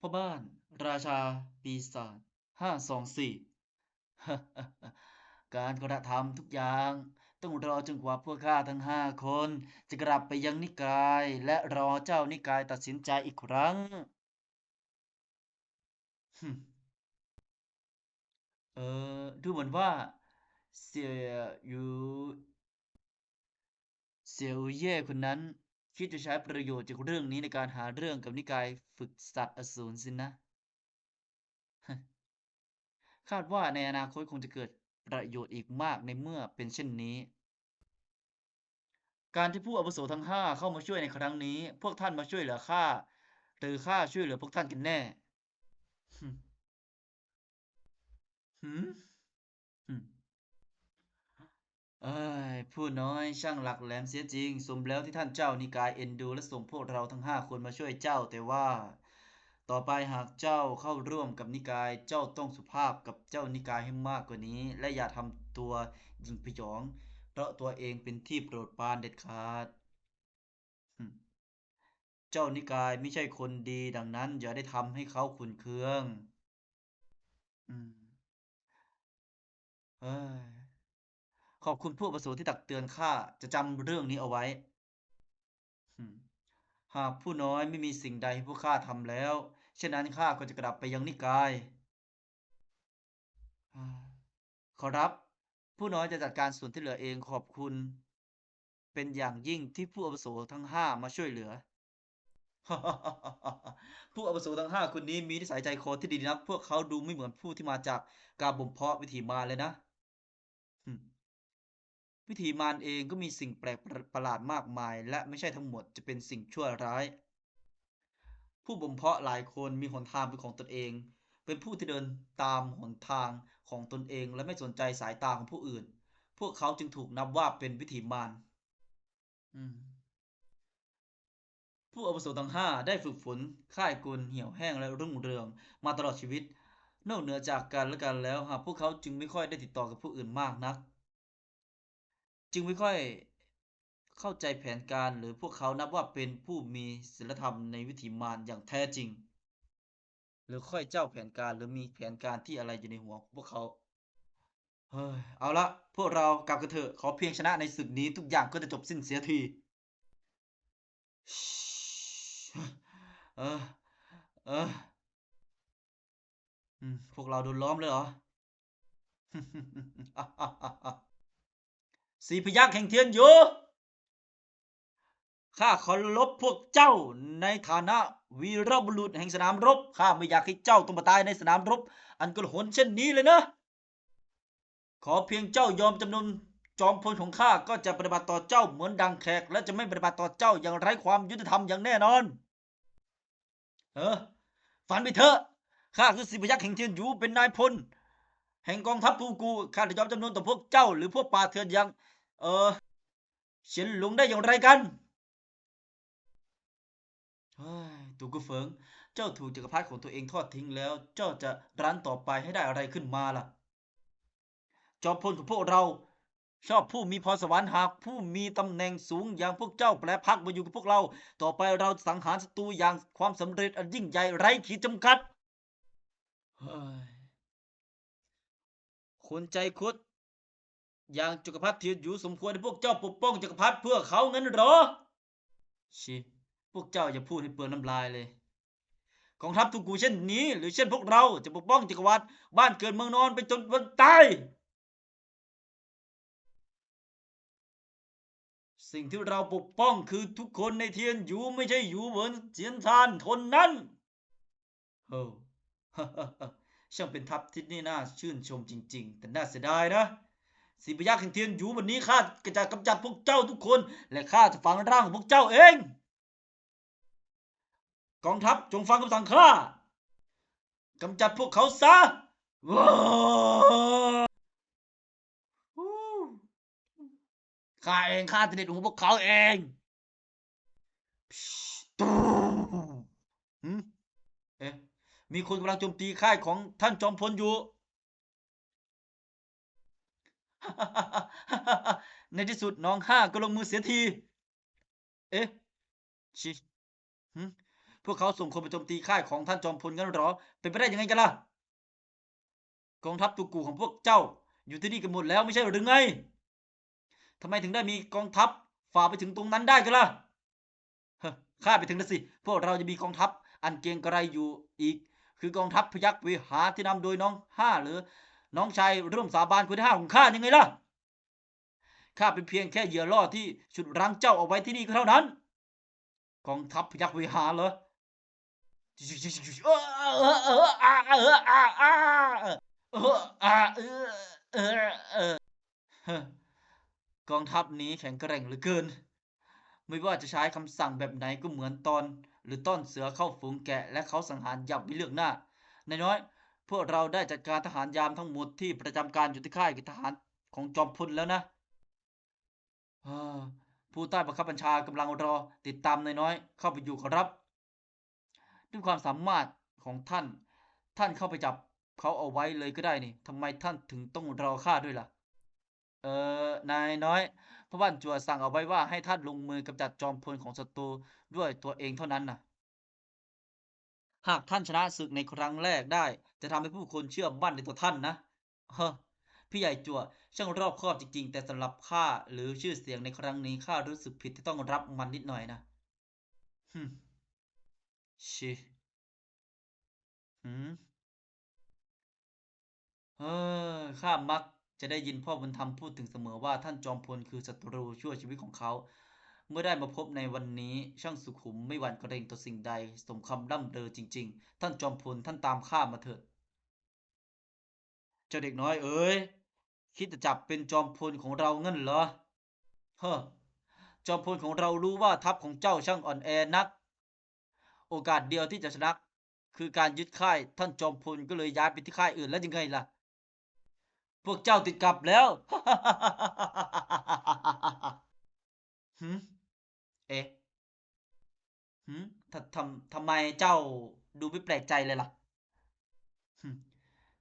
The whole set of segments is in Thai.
พ่อบ้าน ราชา ปีศาจห้าสองสี่การกระทำทุกอย่าง ต้องรอจนกว่าพวกข้าทั้งห้าคน จะกลับไปยังนิกาย และรอเจ้านิกายตัดสินใจอีกครั้งเออดูเหมือนว่า เสี่ยหยูเสี่ยวเย่คนนั้น คิดจะใช้ประโยชน์จากเรื่องนี้ในการหาเรื่องกับนิกายฝึกสัตว์อสูรสินะ คาดว่าในอนาคตคงจะเกิดประโยชน์อีกมากในเมื่อเป็นเช่นนี้ การที่ผู้อาวุโสทั้งห้าเข้ามาช่วยในครั้งนี้ พวกท่านมาช่วยเหลือข้าหรือข้าช่วยเหลือพวกท่านกันแน่ฮึ่มหืม เอ้ยผู้น้อยช่างหลักแหลมเสียจริง สมแล้วที่ท่านเจ้านิกายเอ็นดู และส่งพวกเราทั้งห้าคนมาช่วยเจ้า แต่ว่า ต่อไปหากเจ้าเข้าร่วมกับนิกายเจ้าต้องสุภาพกับเจ้านิกายให้มากกว่านี้ และอย่าทำตัวหยิ่งพยอง เพราะตัวเองเป็นที่โปรดปรานเด็ดขาด เจ้านิกายไม่ใช่คนดีดังนั้น อย่าได้ทำให้เขาขุนเคือง อืมเฮ้ย ขอบคุณผู้อาวุโสที่ตักเตือนข้าจะจำเรื่องนี้เอาไว้ หากผู้น้อยไม่มีสิ่งใดให้พวกข้าทำแล้ว เช่นนั้นข้าก็จะกลับไปยังนิกายขอรับ ผู้น้อยจะจัดการส่วนที่เหลือเองขอบคุณ เป็นอย่างยิ่งที่ผู้อาวุโสทั้งห้ามาช่วยเหลือ ผู้อาวุโสทั้งห้าคนนี้มีนิสัยใจคอที่ดีนักพวกเขาดูไม่เหมือนผู้ที่มาจากการบ่มเพาะวิถีมาเลยนะ วิถีมารเองก็มีสิ่งแปลกประหลาดมากมาย และไม่ใช่ทั้งหมดจะเป็นสิ่งชั่วร้าย ผู้บ่มเพาะหลายคนมีหนทางเป็นของตนเอง เป็นผู้ที่เดินตามหนทางของตนเอง และไม่สนใจสายตาของผู้อื่น พวกเขาจึงถูกนับว่าเป็นวิถีมารผู้อาวุโสทั้งห้าได้ฝึกฝนค่ายกุลเหี่ยวแห้งและรุ่งเรือง มาตลอดชีวิต นอกเหนือจากกันและกันแล้วหากพวกเขาจึงไม่ค่อยได้ติดต่อกับผู้อื่นมากนัก จึงไม่ค่อยเข้าใจแผนการหรือพวกเขานับว่าเป็นผู้มีศีลธรรมในวิถีมารอย่างแท้จริง หรือค่อยเจ้าแผนการหรือมีแผนการที่อะไรอยู่ในหัวของพวกเขาเฮ้ยเอาละพวกเรากลับกันเถอะขอเพียงชนะในศึกนี้ทุกอย่างก็จะจบสิ้นเสียทีเออเออพวกเราโดนล้อมเลยเหรอ สีพยัคฆ์แห่งเทียนอยู่ ข้าเคารพพวกเจ้าในฐานะวีรบุรุษแห่งสนามรบ ข้าไม่อยากให้เจ้าต้องมาตายในสนามรบ อันกลาหนเช่นนี้เลยนะ ขอเพียงเจ้ายอมจำนนจอมพลของข้าก็จะปฏิบัติต่อเจ้าเหมือนดังแขก และจะไม่ปฏิบัติต่อเจ้าอย่างไร้ความยุติธรรมอย่างแน่นอน เออฝันไปเถอะ ข้าคือสิบพยัคฆ์แห่งเทียนหยูเป็นนายพล แห่งกองทัพทูกูข้าจะยอมจำนวนต่อพวกเจ้า หรือพวกป่าเถื่อนอย่างเออเฉียนหลงได้อย่างไรกันเฮ้ยตูกูเฟิง เจ้าถูกจักรพรรดิของตัวเองทอดทิ้งแล้ว เจ้าจะรั้นต่อไปให้ได้อะไรขึ้นมาล่ะ จอมพลของพวกเรา ชอบผู้มีพรสวรรค์หากผู้มีตำแหน่งสูงอย่างพวกเจ้าแปลพักมาอยู่กับพวกเรา ต่อไปเราสังหารศัตรูอย่างความสำเร็จอันยิ่งใหญ่ไร้ขีดจำกัด เฮ้ย คนใจคดอย่างจักรพรรดิเทียนหยูสมควรให้พวกเจ้าปกป้องจักรพรรดิเพื่อเขางั้นหรอ ชิ พวกเจ้าอย่าพูดให้เปลืองน้ำลายเลยกองทัพทุกกูเช่นนี้ หรือเช่นพวกเราจะปกป้องจักรวรรดิบ้านเกิดเมืองนอนไปจนวันตายสิ่งที่เราปกป้องคือทุกคนในเทียนหยูไม่ใช่หยูเหวินเจียนทานทนนั้นโอ้ ช่างเป็นทัพที่นี่น่าชื่นชมจริง ๆ แต่น่าเสียดายนะสีพยัคฆ์แห่งเทียนหยูวันนี้ข้าจะกำจัดพวกเจ้าทุกคน และข้าจะฝังร่างของพวกเจ้าเอง กองทัพจงฟังคำสั่งข้ากำจัดพวกเขาซะว้าข้าเองข้าจะเด็ดหัวพวกเขาเองตูหืมเอ๊ะ มีคนกำลังโจมตีค่ายของท่านจอมพลอยู่ ในที่สุดน้องห้าก็ลงมือเสียที เอ๊ะชิพวกเขาส่งคนไปโจมตีค่ายของท่านจอมพลงั้นหรอ เป็นไปได้ยังไงกันล่ะ กองทัพตุกูของพวกเจ้า อยู่ที่นี่กันหมดแล้วไม่ใช่หรือไงทำไมถึงได้มีกองทัพฝ่าไปถึงตรงนั้นได้กันล่ะข้าไปถึงแล้วสิ พวกเราจะมีกองทัพอันเกรียงไกรอยู่อีก คือกองทัพพยัคฆ์วิหารที่นำโดยน้องห้าหรือ น้องชายร่วมสาบานคนที่ห้าของข้ายังไงล่ะข้าเป็นเพียงแค่เหยื่อล่อที่ฉุดรั้งเจ้าเอาไว้ที่นี่ก็เท่านั้น กองทัพพยัคฆ์วิหารเหรอเออเออเอออาเอออาอาเอออาเออเออเออเฮ้อกองทัพนี้แข็งแกร่งเหลือเกิน ไม่ว่าจะใช้คำสั่งแบบไหนก็เหมือนตอน หรือต้อนเสือเข้าฝูงแกะและเขาสังหารยับไม่เลือกหน้า ในน้อย พวกเราได้จัดการทหารยามทั้งหมดที่ประจำการอยู่ที่ค่ายทหารของจอมพลแล้วนะผู้ใต้บังคับบัญชากำลังรอติดตามนายน้อย เข้าไปอยู่ขอรับ ด้วยความสามารถของท่าน ท่านเข้าไปจับเขาเอาไว้เลยก็ได้นี่ทำไมท่านถึงต้องรอข้าด้วยล่ะ เออนายน้อย พระบ้านจัวสั่งเอาไว้ว่าให้ท่านลงมือกำจัดจอมพลของศัตรูด้วยตัวเองเท่านั้นนะหากท่านชนะศึกในครั้งแรกได้ จะทำให้ผู้คนเชื่อมั่นในตัวท่านนะเฮ้อพี่ใหญ่จัวช่างรอบคอบจริงๆ แต่สำหรับข้าหรือชื่อเสียงในครั้งนี้ข้ารู้สึกผิดที่ต้องรับมันนิดหน่อยนะฮึชิหืมเออข้ามัก จะได้ยินพ่อบุญธรรมพูดถึงเสมอว่าท่านจอมพลคือศัตรูชั่วชีวิตของเขา เมื่อได้มาพบในวันนี้ช่างสุขุมไม่หวั่นเกรงต่อสิ่งใดสมคำร่ำเรอจริง ๆ ท่านจอมพลท่านตามข้ามาเถิดเจ้าเด็กน้อยเอ๋ยคิดจะจับเป็นจอมพลของเราเงั้นเหรอเฮ้อจอมพลของเรารู้ว่าทัพของเจ้าช่างอ่อนแอนัก โอกาสเดียวที่จะชนะคือการยึดค่ายท่านจอมพลก็เลยย้ายไปที่ค่ายอื่นแล้วยังไงล่ะ พวกเจ้าติดกับแล้วหืมเอ๊ะหืมทำทำทำไมเจ้าดูไม่แปลกใจเลยล่ะ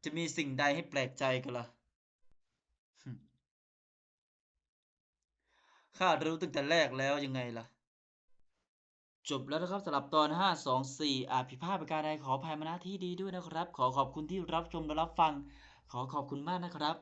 จะมีสิ่งใดให้แปลกใจกันล่ะข้ารู้ตั้งแต่แรกแล้วยังไงล่ะ จบแล้วนะครับสำหรับตอน 5 2 4อาจผิดพลาดประการใดขออภัยมาณที่ดีด้วยนะครับ ขอขอบคุณที่รับชมและรับฟัง ขอขอบคุณมากนะครับ